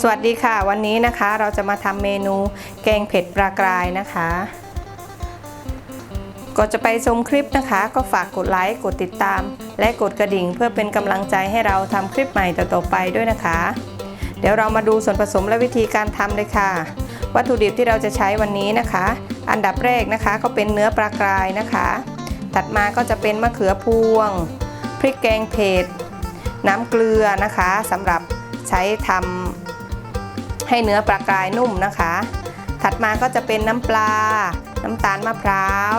สวัสดีค่ะ วันนี้นะคะเราจะมาทำเมนูแกงเผ็ดปลากรายนะคะก่อนจะไปชมคลิปนะคะ ก็ฝากกดไลค์กดติดตาม และกดกระดิ่งเพื่อเป็นกำลังใจให้เราทำคลิปใหม่ต่อๆไปด้วยนะคะ เดี๋ยวเรามาดูส่วนผสมและวิธีการทำเลยค่ะ วัตถุดิบที่เราจะใช้วันนี้นะคะ อันดับแรกนะคะก็เป็นเนื้อปลากรายนะคะถัดมาก็จะเป็นมะเขือพวง พริกแกงเผ็ดน้ำเกลือนะคะสำหรับ ใช้ทำให้เนื้อปลากรายนุ่มนะคะ ถัดมาก็จะเป็นน้ำปลา น้ำตาลมะพร้าว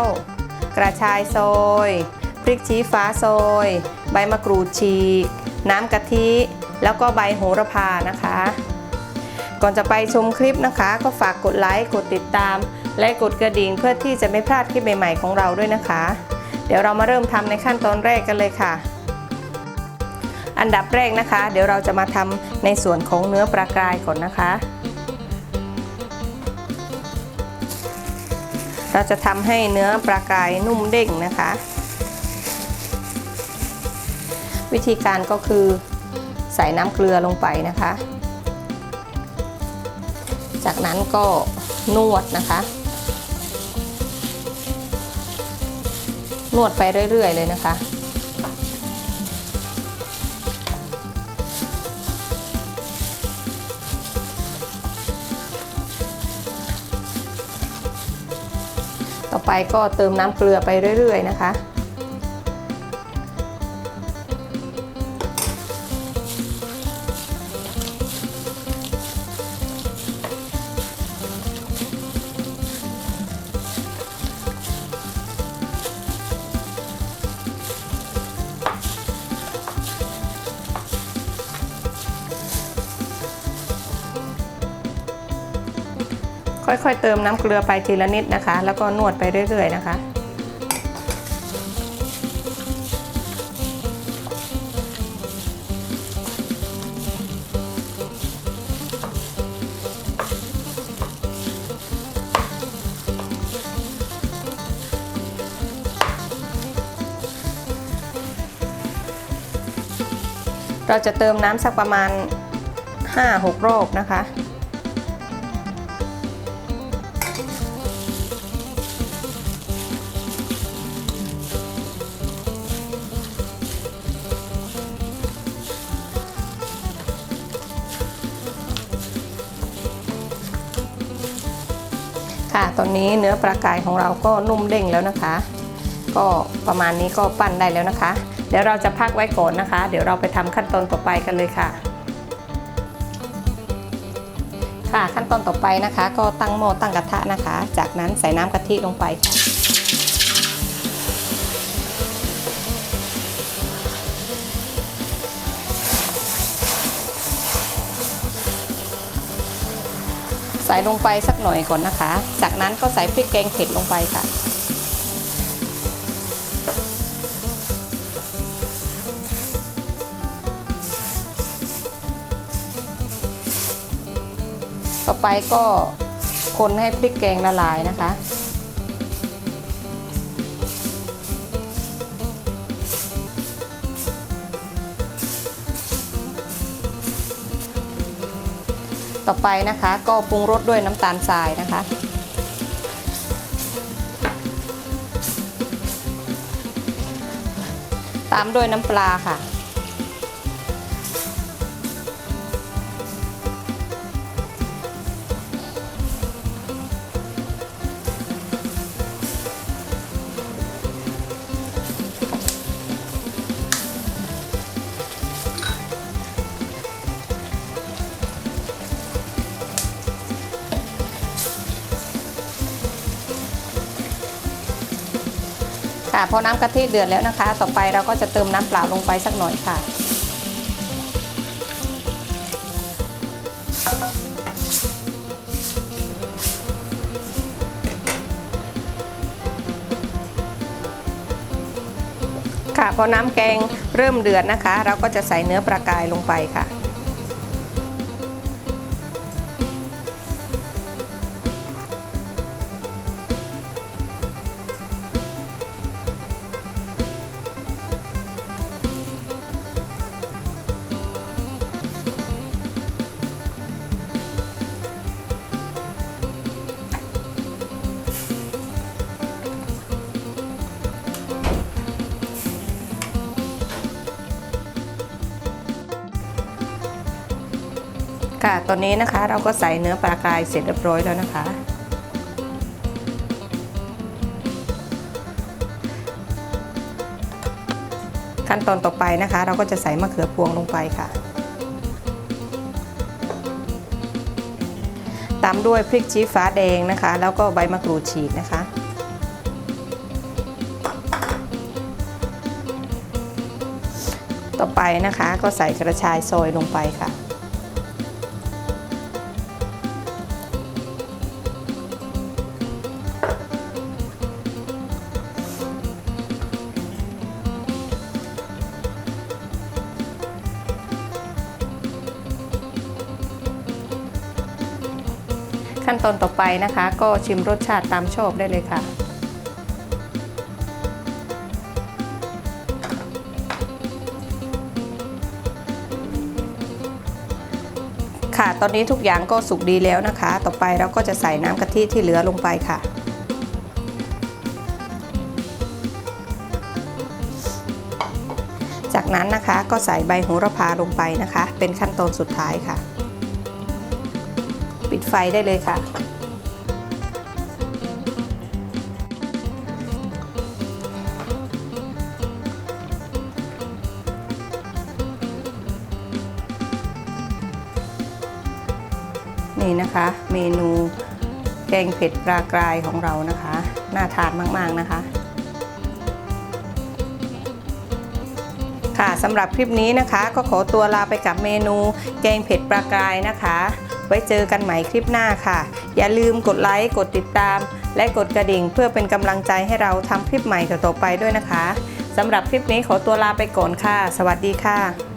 กระชายโซยพริกชี้ฟ้าโซยใบมะกรูดฉีก น้ำกะทิ แล้วก็ใบโหระพานะคะ ก่อนจะไปชมคลิปนะคะ ก็ฝากกดไลค์กดติดตาม และกดกระดิ่งเพื่อที่จะไม่พลาดคลิปใหม่ๆของเราด้วยนะคะ เดี๋ยวเรามาเริ่มทำในขั้นตอนแรกกันเลยค่ะ อันดับแรกนะคะ เดี๋ยวเราจะมาทำในส่วนของเนื้อปลากรายก่อนนะคะ เราจะทำให้เนื้อปลากรายนุ่มเด้งนะคะ วิธีการก็คือใส่น้ำเกลือลงไปนะคะ จากนั้นก็นวดนะคะ นวดไปเรื่อย ๆ เลยนะคะ ต่อไปก็เติมน้ำเกลือไปเรื่อย ๆ นะคะ ค่อยๆ เติมน้ำเกลือไปทีละนิดนะคะ แล้วก็นวดไปเรื่อย ๆ นะคะ เราจะเติมน้ำสักประมาณ 5-6 รอบนะคะ ค่ะ ตอนนี้เนื้อปลากายของเราก็นุ่มเด้งแล้วนะคะ ก็ประมาณนี้ก็ปั้นได้แล้วนะคะ เดี๋ยวเราจะพักไว้ก่อนนะคะ เดี๋ยวเราไปทำขั้นตอนต่อไปกันเลยค่ะ ค่ะขั้นตอนต่อไปนะคะ ก็ตั้งหม้อตั้งกระทะนะคะ จากนั้นใส่น้ำกะทิลงไปค่ะ ใส่ลงไปสักหน่อยก่อนนะคะ จากนั้นก็ใส่พริกแกงเผ็ดลงไปค่ะ ต่อไปก็คนให้พริกแกงละลายนะคะ ต่อไปนะคะ ก็ปรุงรสด้วยน้ำตาลทรายนะคะ ตามด้วยน้ำปลาค่ะ ค่ะพอน้ำกะทิเดือดแล้วนะคะ ต่อไปเราก็จะเติมน้ำเปล่าลงไปสักหน่อยค่ะ ค่ะพอน้ำแกงเริ่มเดือดนะคะ เราก็จะใส่เนื้อปลากายลงไปค่ะ ค่ะ ตอนนี้นะคะเราก็ใส่เนื้อปลากรายเสร็จเรียบร้อยแล้วนะคะ ขั้นตอนต่อไปนะคะ เราก็จะใส่มะเขือพวงลงไปค่ะ ตามด้วยพริกชี้ฟ้าแดงนะคะ แล้วก็ใบมะกรูดฉีกนะคะต่อไปนะคะก็ใส่กระชายซอยลงไปค่ะ ขั้นตอนต่อไปนะคะ ก็ชิมรสชาติตามชอบได้เลยค่ะค่ะ ตอนนี้ทุกอย่างก็สุกดีแล้วนะคะ ต่อไปเราก็จะใส่น้ำกะทิที่เหลือลงไปค่ะ จากนั้นนะคะก็ใส่ใบโหระพาลงไปนะคะ เป็นขั้นตอนสุดท้ายค่ะ ดไฟได้เลยค่ะ นี่นะคะ เมนูแกงเผ็ดปลากรายของเรานะคะ น่าทานมาก ๆ นะคะค่ะสำหรับคลิปนี้นะคะ ก็ขอตัวลาไปกับเมนูแกงเผ็ดปลากรายนะคะ ไว้เจอกันใหม่คลิปหน้าค่ะ อย่าลืมกดไลค์กดติดตาม และกดกระดิ่งเพื่อเป็นกำลังใจให้เราทำคลิปใหม่ต่อๆไปด้วยนะคะสำหรับคลิปนี้ขอตัวลาไปก่อนค่ะ สวัสดีค่ะ